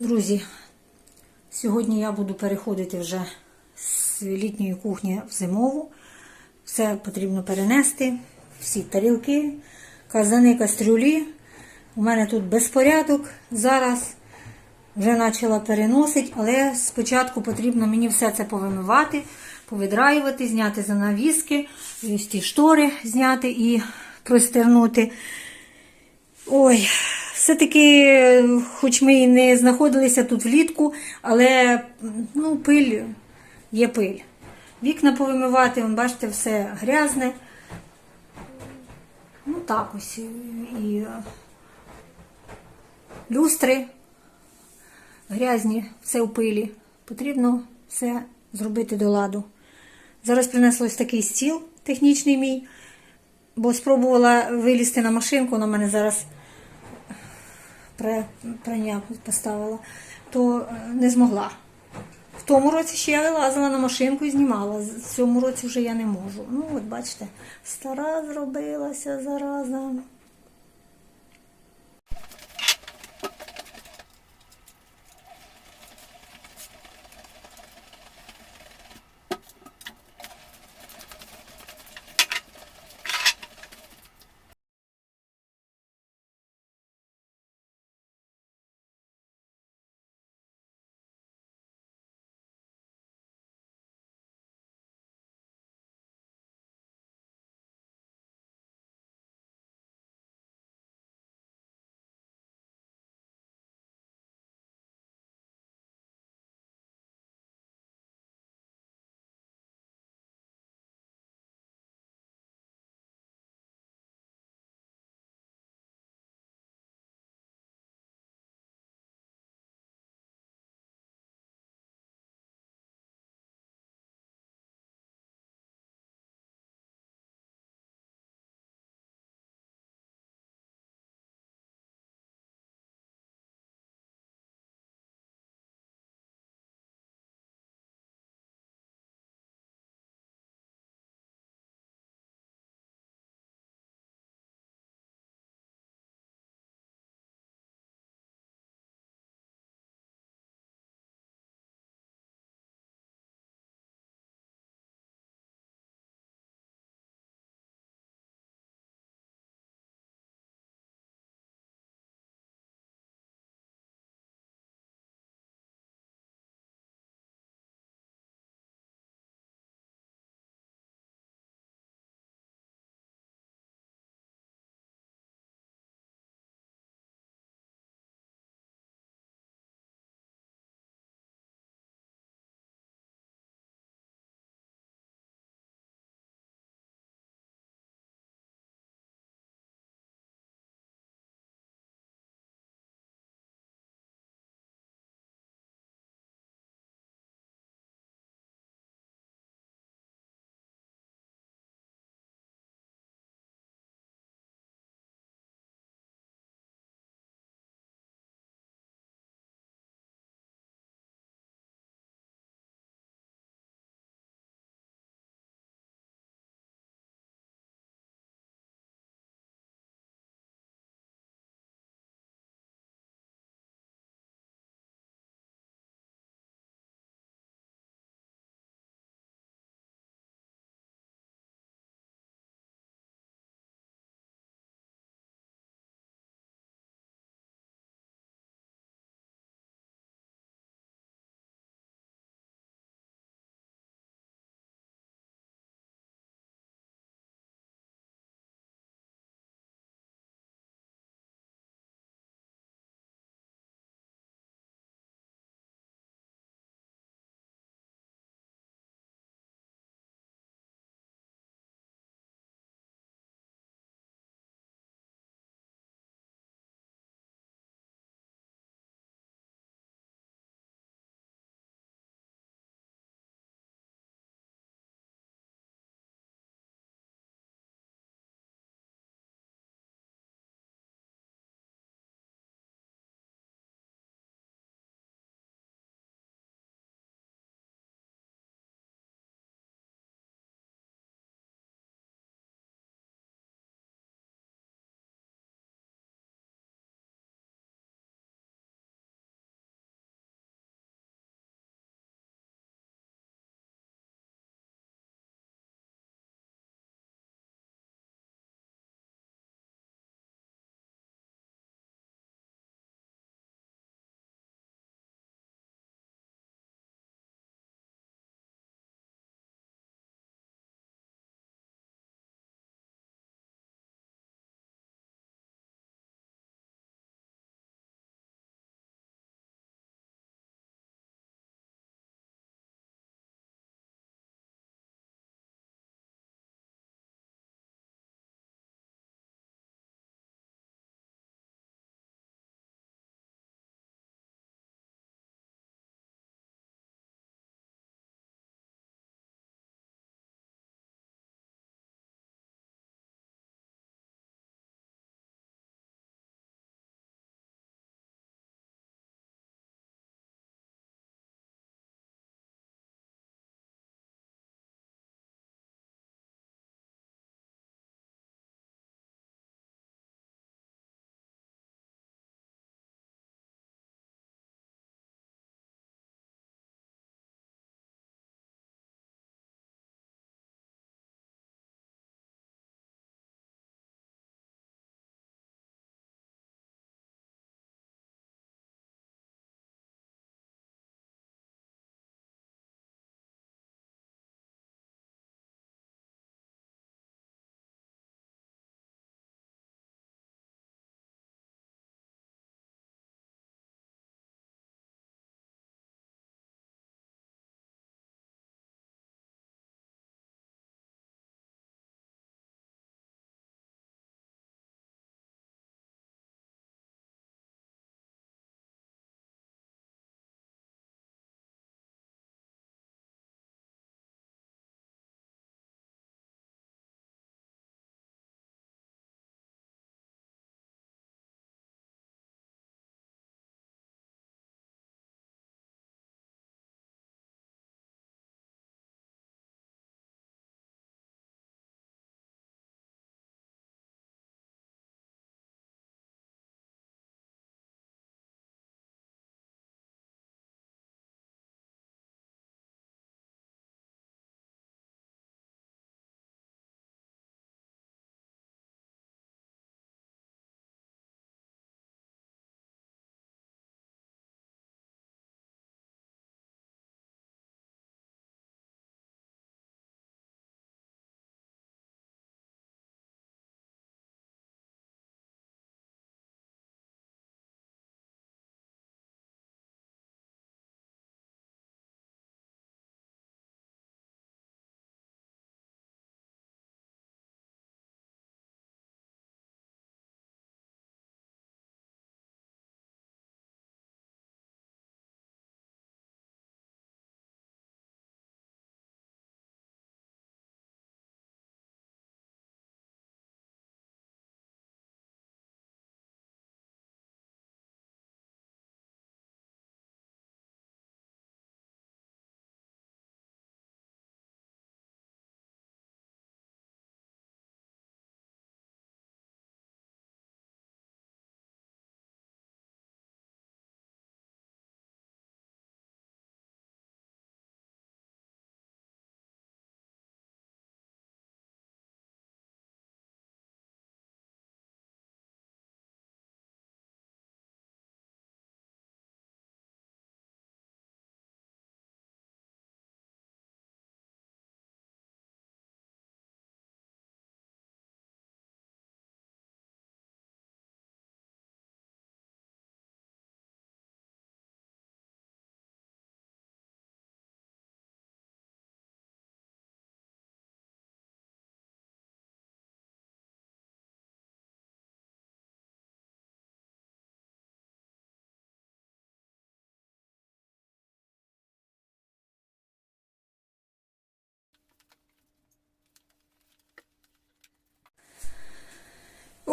Друзі, сьогодні я буду переходити вже з літньої кухні в зимову. Все потрібно перенести, всі тарілки, казани, кастрюлі. У мене тут безпорядок. Зараз вже почала переносити, але спочатку потрібно мені все це повимивати, повидраювати, зняти занавіски, ті штори зняти і простернути. Ой, все-таки, хоч ми і не знаходилися тут влітку, але ну, пиль є пиль. Вікна повимивати, вон, бачите, все грязне. Ну так ось. І е, люстри грязні, все в пилі. Потрібно все зробити до ладу. Зараз принесло ось такий стіл технічний мій, бо спробувала вилізти на машинку, вона мене зараз прання поставила, то е, не змогла. В тому році ще я вилазила на машинку і знімала. В цьому році вже я не можу. Ну, от бачите, стара зробилася зараза.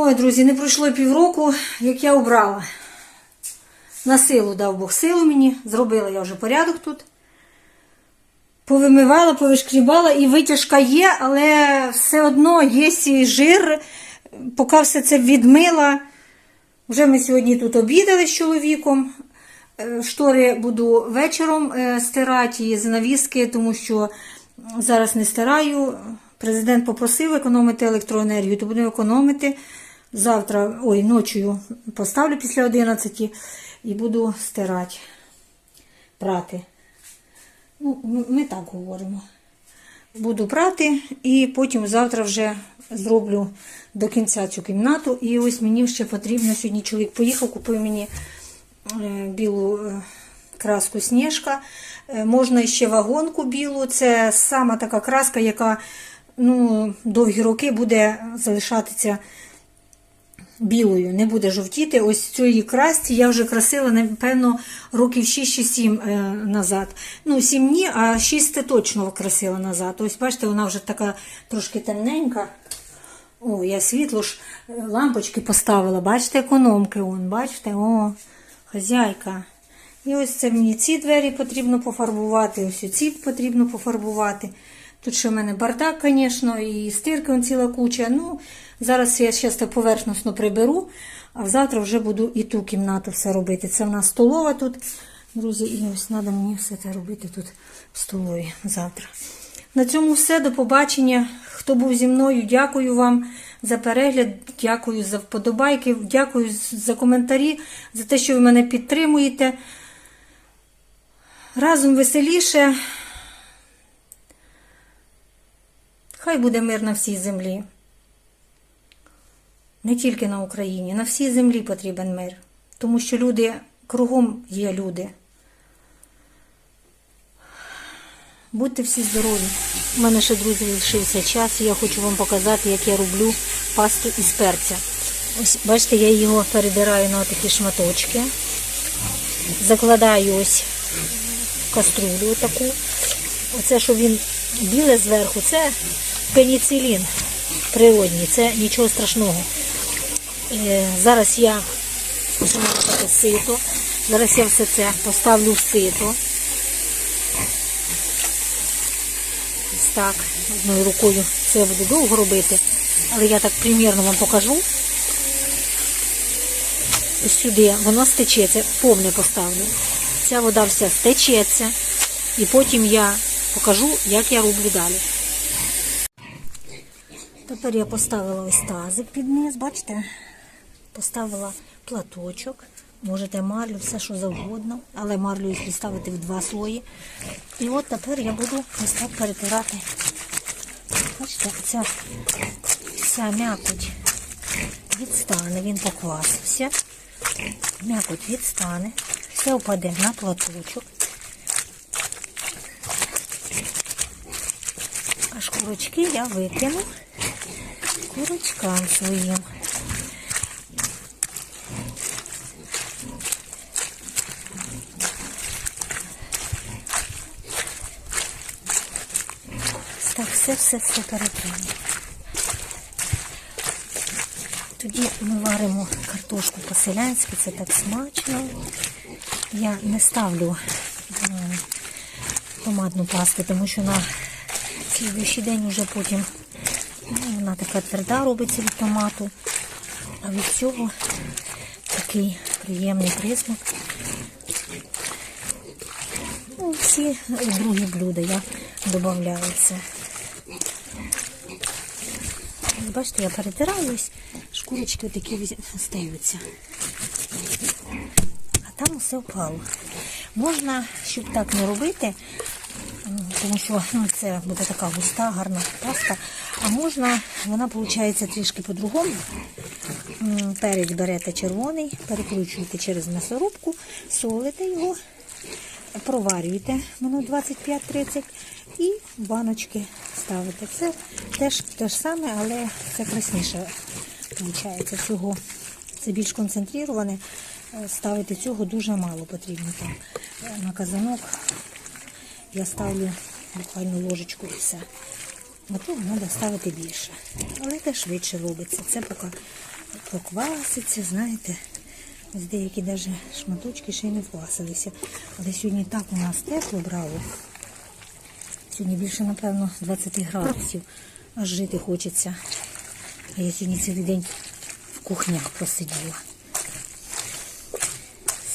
Ой, друзі, не пройшло півроку, як я обрала. На силу дав Бог силу мені, зробила я вже порядок тут. Повимивала, повишкрібала і витяжка є, але все одно є сій жир. Поки все це відмила. Вже ми сьогодні тут обідали з чоловіком. Е, Штори буду вечором е, стирати і занавіски, тому що зараз не стираю. Президент попросив економити електроенергію, то будемо економити. Завтра, ой, ночою поставлю після 11 і буду стирати, прати. Ну, ми- так говоримо. Буду прати і потім завтра вже зроблю до кінця цю кімнату. І ось мені ще потрібно сьогодні чоловік поїхав, купив мені е, білу е, краску Сніжка. Е, Можна ще вагонку білу. Це сама така краска, яка ну, довгі роки буде залишатися білою, не буде жовтіти. Ось цієї красці я вже красила, напевно, років 6 чи 7 е, назад. Ну, 7 ні, а 6 точно красила назад. Ось бачите, вона вже така трошки темненька. О, я світло ж е, лампочки поставила. Бачите, економки, он, бачите, о, хазяйка. І ось це мені ці двері потрібно пофарбувати, ось ці потрібно пофарбувати. Тут ще в мене бардак, звісно, і стирки он ціла куча. Ну, зараз я ще так поверхносно приберу, а завтра вже буду і ту кімнату все робити. Це в нас столова тут. Друзі, і ось треба мені все це робити тут в столові завтра. На цьому все. До побачення. Хто був зі мною, дякую вам за перегляд, дякую за вподобайки, дякую за коментарі, за те, що ви мене підтримуєте. Разом веселіше. Хай буде мир на всій землі. Не тільки на Україні, на всій землі потрібен мир. Тому що люди кругом є люди. Будьте всі здорові. У мене ще, друзі, лишився час, і я хочу вам показати, як я роблю пасту із перця. Ось, бачите, я його перебираю на такі шматочки. Закладаю ось в каструлю таку. Оце, що він біле зверху, це пеніцилін природній, це нічого страшного. Е, Зараз я таке сито. Зараз я все це поставлю в сито. Ось так, одною рукою це буду довго робити, але я так примірно вам покажу. Ось сюди воно стечеться, повне поставлю. Ця вода вся стечеться, і потім я покажу, як я роблю далі. Тепер я поставила ось тазик під низ, бачите? Поставила платочок, можете марлю, все що завгодно, але марлю їх ставити в два слої. І от тепер я буду ось так перетирати. Бачите, ця, ця м'якоть відстане, він поквасився. М'якоть відстане, все впаде на платочок. А шкурочки я викину курочкам своїм. Так, все-все-все перетримо. Тоді ми варимо картошку по-селянськи, це так смачно. Я не ставлю томатну пасту, тому що на слідуючий день вже потім така тверда робиться від томату. А від цього такий приємний присмак. Ну, всі другі блюда я додаю це. Бачите, я перетираю ось, шкурочки такі остаються. А там усе впало. Можна, щоб так не робити, тому що ну, це буде така густа, гарна паста. А можна, вона виходить трішки по-другому. Перець берете червоний, перекручуєте через м'ясорубку, солите його, проварюєте минут 25-30 і баночки ставите. Це теж те ж саме, але це красніше виходить. Цього це більш концентроване. Е, Ставити цього дуже мало потрібно там. Е, На казанок я ставлю буквально ложечку і все. А треба ставити більше. Але те швидше робиться. Це поки прокваситься, знаєте. Ось деякі навіть шматочки ще й не вквасилися. Але сьогодні так у нас тепло брало. Сьогодні більше, напевно, 20 градусів. Аж жити хочеться. А я сьогодні цілий день в кухнях просиділа.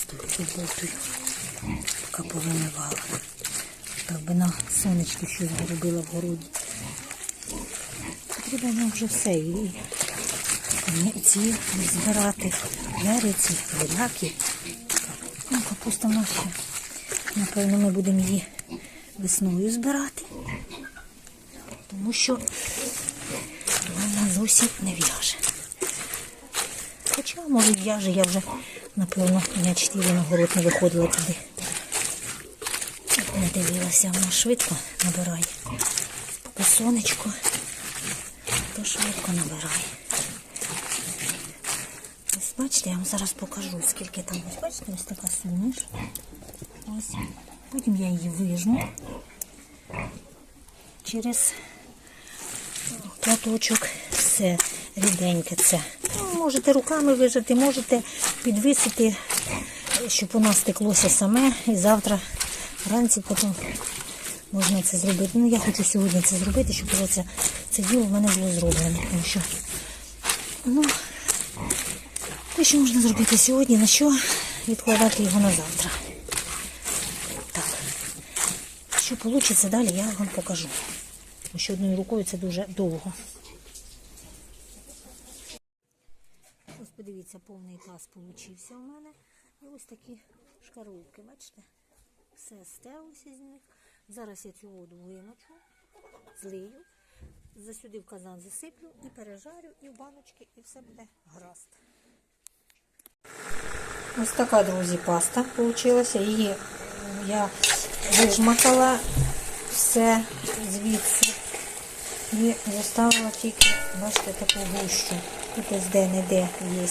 Стільки болтую, поки повимивала. Так би на сонечку щось би робила в городі. Потрібно вже все. І ці збирати яриці, буряки. Ну, капуста ще. Напевно, ми будемо її весною збирати, тому що вона зовсім не в'яже. Хоча, може, в'яже, я вже, напевно, дня 4 на город не виходила туди. Не дивилася, вона швидко набирає. Поки сонечко, то швидко набирає. Ось бачите, я вам зараз покажу, скільки там. Ось бачите, ось така суміш. Ось. Потім я її вижну через платочок. Все ріденьке це. Ну, можете руками вижати, можете підвисити, щоб воно стеклося саме. І завтра вранці потім можна це зробити. Ну, я хочу сьогодні це зробити, щоб вже це, це діло в мене було зроблено. Тому що, ну, те, що можна зробити сьогодні, на що відкладати його на завтра. Так. Що вийде далі, я вам покажу. Тому що одною рукою це дуже довго. Ось подивіться, повний таз получився у мене. І ось такі шкарлупки, бачите? Все стелося з них. Зараз я цю воду вимочу, злию, засюди в казан засиплю і пережарю, і в баночки, і все буде гаразд. Ось така, друзі, паста вийшла. Її я вижмакала все звідси і заставила тільки, бачите, таку гущу. Тут ось де-не-де є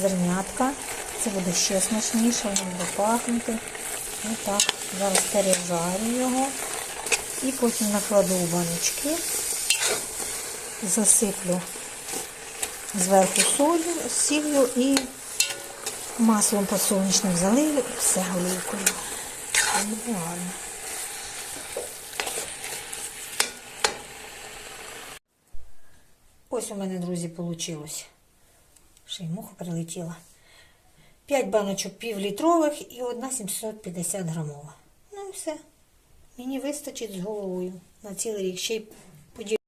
зернятка. Це буде ще смачніше, воно буде пахнути. Отак. Зараз пережарю його. І потім накладу в баночки, засиплю зверху солью, сіллю і маслом подсолнечним залию і все. Буде гарно. Ось у мене, друзі, вийшло. Ще й муха прилетіла. 5 баночок півлітрових і одна 750 грамова. Ну і все. Мені вистачить з головою на цілий рік. Ще й.